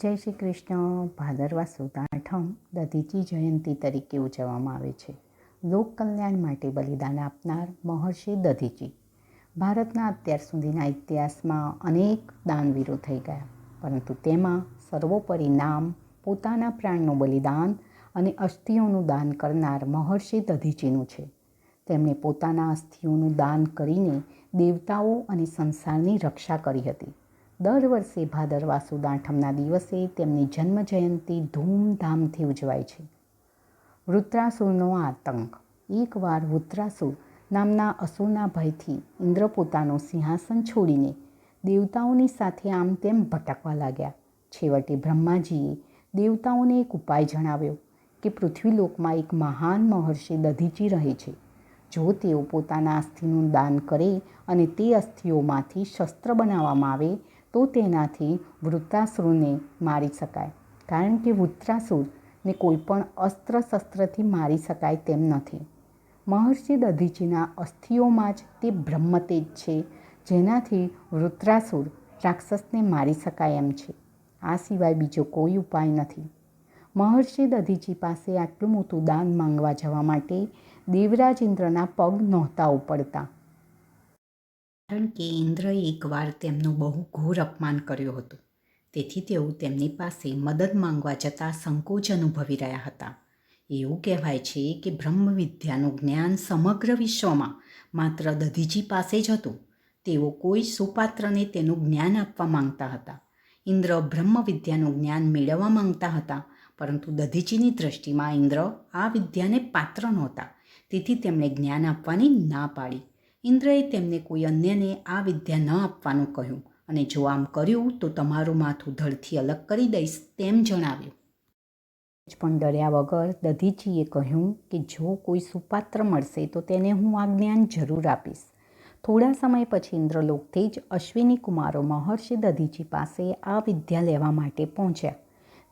જય શ્રી કૃષ્ણ. ભાદરવા સુદ આઠમ દધીચી જયંતી તરીકે ઉજવવામાં આવે છે. લોક કલ્યાણ માટે બલિદાન આપનાર મહર્ષિ દધીચી ભારતના અત્યાર સુધીના ઇતિહાસમાં અનેક દાનવીરો થઈ ગયા, પરંતુ તેમાં સર્વોપરી નામ, પોતાના પ્રાણનું બલિદાન અને અસ્થિઓનું દાન કરનાર મહર્ષિ દધીચીનું છે. તેમણે પોતાના અસ્થિઓનું દાન કરીને દેવતાઓ અને સંસારની રક્ષા કરી હતી. દર વર્ષે ભાદરવા સુદ દિવસે તેમની જન્મ જયંતિ ધૂમધામથી ઉજવાય છે. વૃત્રાસુરનો આતંક. એકવાર વૃત્રાસુર નામના અસુરના ભયથી ઇન્દ્ર પોતાનું સિંહાસન છોડીને દેવતાઓની સાથે આમ તેમ ભટકવા લાગ્યા. છેવટે બ્રહ્માજીએ દેવતાઓને એક ઉપાય જણાવ્યો કે પૃથ્વીલોકમાં એક મહાન મહર્ષિ દધીચી રહે છે. જો તેઓ પોતાના અસ્થિનું દાન કરે અને તે અસ્થિઓમાંથી શસ્ત્ર બનાવવામાં આવે તો તેનાથી વૃત્રાસુરને મારી શકાય. કારણ કે વૃત્રાસુરને કોઈ પણ અસ્ત્ર શસ્ત્રથી મારી શકાય તેમ નથી. મહર્ષિ દધીચીના અસ્થિઓમાં જ તે બ્રહ્મતેજ છે, જેનાથી વૃત્રાસુર રાક્ષસને મારી શકાય એમ છે. આ સિવાય બીજો કોઈ ઉપાય નથી. મહર્ષિ દધીચી પાસે આટલું મોટું દાન માંગવા જવા માટે દેવરાજ ઇન્દ્રના પગ નહોતા ઉપડતા. કારણ કે ઇન્દ્રએ એકવાર તેમનું બહુ ઘોર અપમાન કર્યું હતું. તેથી તેઓ તેમની પાસે મદદ માંગવા જતાં સંકોચ અનુભવી રહ્યા હતા. એવું કહેવાય છે કે બ્રહ્મ વિદ્યાનું જ્ઞાન સમગ્ર વિશ્વમાં માત્ર દધીજી પાસે જ હતું. તેઓ કોઈ સુપાત્રને તેનું જ્ઞાન આપવા માંગતા હતા. ઇન્દ્ર બ્રહ્મ વિદ્યાનું જ્ઞાન મેળવવા માંગતા હતા, પરંતુ દધીજીની દ્રષ્ટિમાં ઇન્દ્ર આ વિદ્યાને પાત્ર નહોતા. તેથી તેમણે જ્ઞાન આપવાની ના પાડી. ઇન્દ્રએ તેમને કોઈ અન્યને આ વિદ્યા ન આપવાનું કહ્યું અને જો આમ કર્યું તો તમારું માથું ધડથી અલગ કરી દઈશ તેમ જણાવ્યું. પણ ડર્યા વગર દધીજીએ કહ્યું કે જો કોઈ સુપાત્ર મળશે તો તેને હું આ જ્ઞાન જરૂર આપીશ. થોડા સમય પછી ઇન્દ્રલોકથી જ અશ્વિની કુમારો મહર્ષિ દધીજી પાસે આ વિદ્યા લેવા માટે પહોંચ્યા.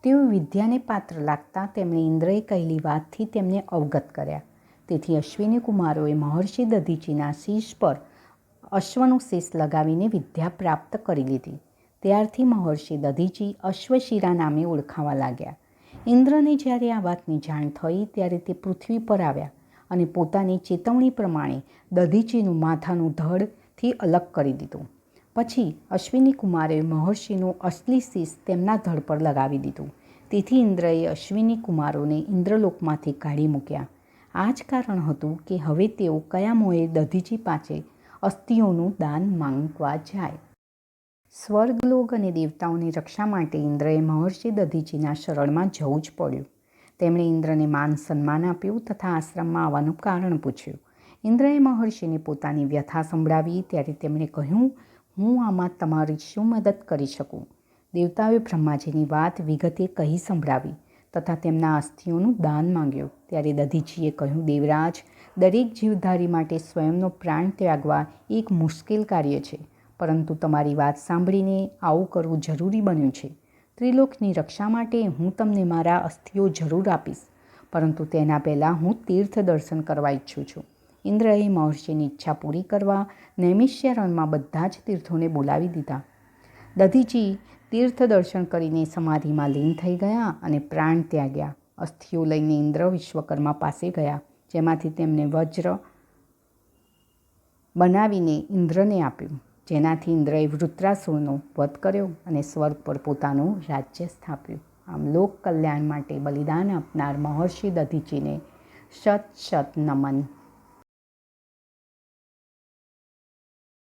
તેઓ વિદ્યાને પાત્ર લાગતા તેમણે ઇન્દ્રએ કહેલી વાતથી તેમને અવગત કર્યા. તેથી અશ્વિની કુમારોએ મહર્ષિ દધીચીના શીશ પર અશ્વનું શીશ લગાવીને વિદ્યા પ્રાપ્ત કરી લીધી. ત્યારથી મહર્ષિ દધીચી અશ્વશિરા નામે ઓળખાવા લાગ્યા. ઇન્દ્રને જ્યારે આ વાતની જાણ થઈ ત્યારે તે પૃથ્વી પર આવ્યા અને પોતાની ચેતવણી પ્રમાણે દધીચીનું માથાનું ધડથી અલગ કરી દીધું. પછી અશ્વિની કુમારે મહર્ષિનું અસલી શીશ તેમના ધડ પર લગાવી દીધું. તેથી ઇન્દ્રએ અશ્વિની કુમારોને ઇન્દ્રલોકમાંથી કાઢી મૂક્યા. આ જ કારણ હતું કે હવે તેઓ કયા મોએ દધીજી પાસે અસ્થિઓનું દાન માંગવા જાય. સ્વર્ગલોક અને દેવતાઓની રક્ષા માટે ઇન્દ્રએ મહર્ષિ દધીજીના શરણમાં જવું જ પડ્યું. તેમણે ઇન્દ્રને માન સન્માન આપ્યું તથા આશ્રમમાં આવવાનું કારણ પૂછ્યું. ઇન્દ્રએ મહર્ષિને પોતાની વ્યથા સંભળાવી ત્યારે તેમણે કહ્યું, હું આમાં તમારી શું મદદ કરી શકું? દેવતાઓએ બ્રહ્માજીની વાત વિગતે કહી સંભળાવી. તથા તેમના અસ્થિઓનું દાન માંગ્યું. ત્યારે દધીજીએ કહ્યું, દેવરાજ, દરેક જીવધારી માટે સ્વયંનો પ્રાણ ત્યાગવા એક મુશ્કેલ કાર્ય છે, પરંતુ તમારી વાત સાંભળીને આવું કરવું જરૂરી બન્યું છે. ત્રિલોકની રક્ષા માટે હું તમને મારા અસ્થિઓ જરૂર આપીશ, પરંતુ તેના પહેલાં હું તીર્થ દર્શન કરવા ઈચ્છું છું. ઇન્દ્રએ મહર્ષિની ઈચ્છા પૂરી કરવા નૈમિષ્ય રણમાં બધા જ તીર્થોને બોલાવી દીધા. દધીજી તીર્થ દર્શન કરીને સમાધિમાં લીન થઈ ગયા અને પ્રાણ ત્યાગ્યા. અસ્થિઓ લઈને ઇન્દ્ર વિશ્વકર્મા પાસે ગયા, જેમાંથી તેમને વજ્ર બનાવીને ઇન્દ્રને આપ્યું, જેનાથી ઇન્દ્રએ વૃત્રાસુરનો વધ કર્યો અને સ્વર્ગ પર પોતાનું રાજ્ય સ્થાપ્યું. આમ લોક કલ્યાણ માટે બલિદાન આપનાર મહર્ષિ દધીચીને શત શત નમન.